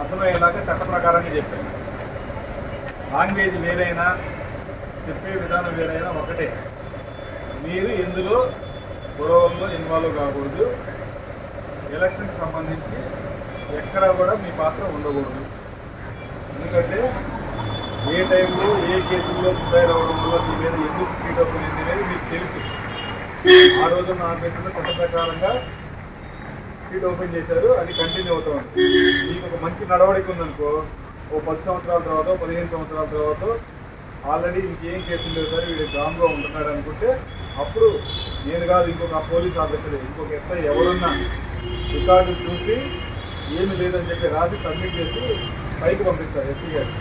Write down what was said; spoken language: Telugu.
అర్థమయ్యేలాగా చట్ట ప్రకారంగా చెప్పాను లాంగ్వేజ్ వేరైనా చెప్పే విధానం వేరైనా ఒకటే. మీరు ఇందులో గొడవల్లో ఇన్వాల్వ్ కాకూడదు ఎలక్షన్కి సంబంధించి ఎక్కడ కూడా మీ పాత్ర ఉండకూడదు. ఎందుకంటే ఏ టైంలో ఏ కేసుల్లో తయారవడం వల్ల మీ మీద ఎందుకు ఫీడ్ అవుతుంది అనేది మీకు తెలుసు. ఆ రోజు నా మీద కొత్త ప్రకారంగా సీట్ ఓపెన్ చేశారు అది కంటిన్యూ అవుతా ఉంది. మీకు ఒక మంచి నడవడిక ఉందనుకో ఓ పది సంవత్సరాల తర్వాత పదిహేను సంవత్సరాల తర్వాత ఆల్రెడీ ఇంకేం కేసులు సార్ వీడు గా ఉంటున్నాడు అనుకుంటే అప్పుడు నేను కాదు ఇంకొక పోలీస్ ఆఫీసర్ ఇంకొక ఎస్ఐ ఎవరున్నా రికార్డు చూసి ఏమి లేదని చెప్పి రాసి సబ్మిట్ చేసి పైకి పంపిస్తారు ఎస్పీ గారు